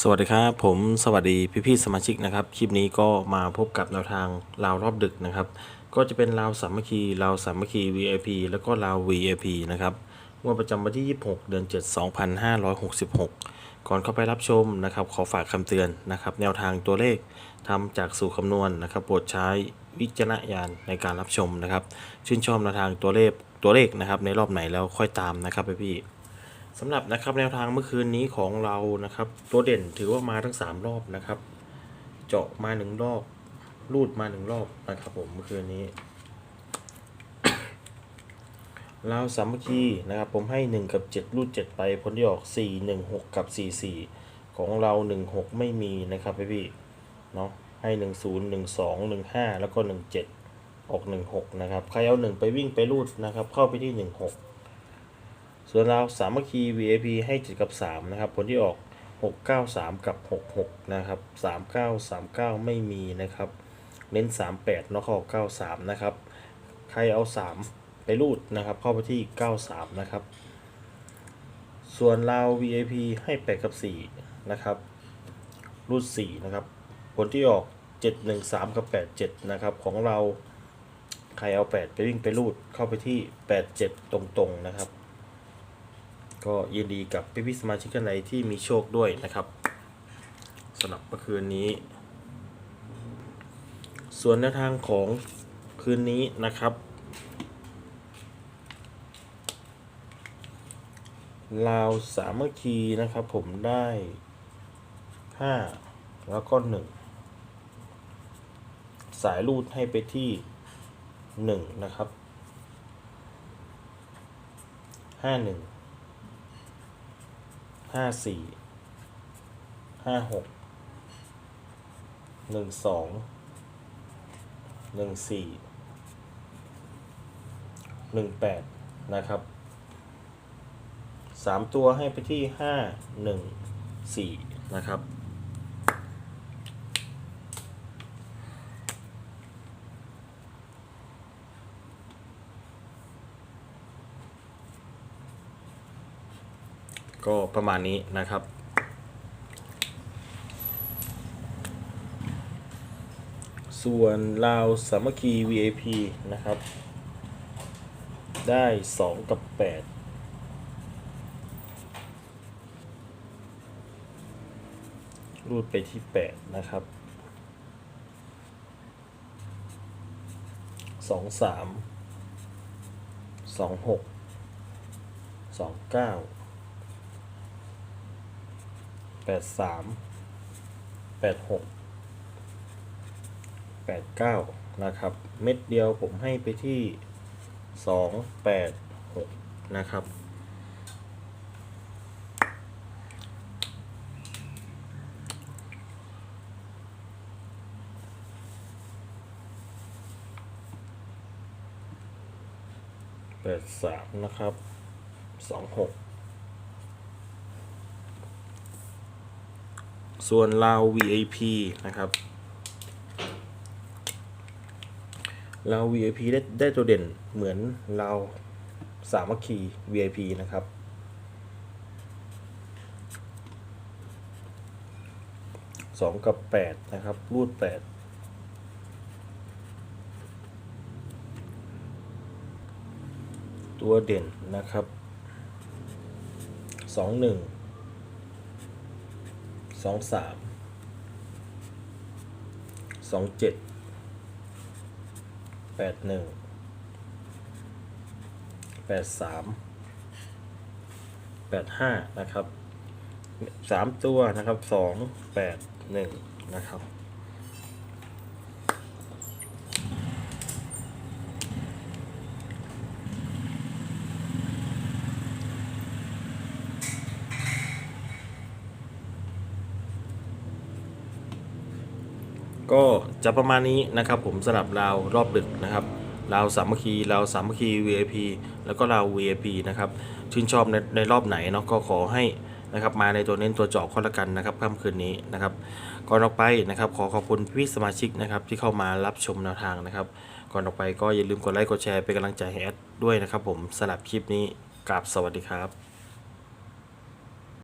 สวัสดีครับผมสวัสดีพี่ๆสมาชิกนะครับคลิปนี้ก็มาพบกับแนวทางราวรอบดึกนะครับ ก็จะเป็นราวสามัคคีราวสามัคคี VIP แล้วก็ราว VIP นะครับงวดประจำวันที่ 26 เดือน 7 2566 ก่อนเข้าไปรับชมนะครับขอฝากคำเตือนนะครับ แนวทางตัวเลขทำจากสูตรคำนวณนะครับโปรดใช้วิจารณญาณในการรับชมนะครับ ชื่นชอบแนวทางตัวเลขตัวเลขนะครับในรอบไหนแล้วค่อยตามนะครับพี่ๆ สำหรับนะครับแนวทางเมื่อคืนนี้ของเรานะครับ ตัวเด่นถือว่ามาทั้ง 3 รอบนะครับ เจาะมาหนึ่งรอบ รูดมาหนึ่งรอบนะครับผมเมื่อคืนนี้เราสามัคคีนะครับผมให้ 1 กับ 7 รูด 7 ไปผลที่ออก 4 1 6 กับ 4 4 ของเรา 1 6 ไม่มีนะครับพี่พี่เนาะให้ 1 0 1 2 1 5 แล้วก็ 1 7 ออก 1 6 นะครับ ใครเอา 1 ไปวิ่งไปรูดนะครับ เข้าไปที่ 1 6 ส่วนเราสามัคคี VIP ให้7กับ 3 นะครับ ผลที่ออก 6 9 3 กับ 6 6 นะครับ 3 9 3 9 ไม่มีนะครับ เน้น 38เนาะเข้า9 3 นะครับ ใครเอา 3 ไปรูดนะครับ เข้าไปที่ 93 นะครับ ส่วนเรา VIP ให้ 8 กับ 4 นะครับ รูด 4 นะครับ ผลที่ออก 7 1 3 กับ 8 7 นะครับ ของเราใครเอา 8 ไปวิ่งไปรูดเข้าไปที่ 8 7 ตรงๆ นะครับ ก็ยินดีกับพี่พี่ๆสมาชิกท่านใดที่มีโชคด้วยนะครับสำหรับเมื่อคืนนี้ ส่วนแนวทางของคืนนี้นะครับ ลาวสามัคคีนะครับผมได้ห้าแล้วก็หนึ่งสายรูดให้ไปที่หนึ่งนะครับห้าหนึ่ง ห้าสี่ห้าหกหนึ่งสองหนึ่งสี่หนึ่งแปดนะครับสามตัวให้ไปที่ห้าหนึ่งสี่นะครับ ก็ประมาณนี้นะครับ ส่วนลาวสามัคคี VAP นะครับ ได้ 2 กับ 8รูดไปที่ 8 นะครับ 2 3 2 6 2 9 แปดสามแปดหกแปดเก้านะครับ เม็ดเดียวผมให้ไปที่สองแปดหกนะครับแปดสามนะครับสองหก ส่วนลาว VIP นะครับลาว VIP ได้ได้ตัวเด่นเหมือนลาวสามัคคี VIP นะครับ สองกับแปดนะครับ รูดแปดตัวเด่นนะครับสองหนึ่ง สองสามสองเจ็ดแปดหนึ่งแปดสามแปดห้านะครับสามตัวนะครับสองแปดหนึ่งนะครับ ก็จะประมาณนี้นะครับผมสำหรับราวรอบดึกนะครับราวสามัคคีราวสามัคคี VIP แล้วก็ราว VIP นะครับชื่นชอบในในรอบไหนเนาะก็ขอให้นะครับมาในตัวเน้นตัวเจาะข้อละกันนะครับค่ำคืนนี้นะครับก่อนออกไปนะครับ ขอขอบคุณพี่สมาชิกนะครับที่เข้ามารับชมแนวทางนะครับ ก่อนออกไปก็อย่าลืมกดไลค์กดแชร์เป็นกำลังใจให้แอดด้วยนะครับ ผมสำหรับคลิปนี้กราบสวัสดีครับ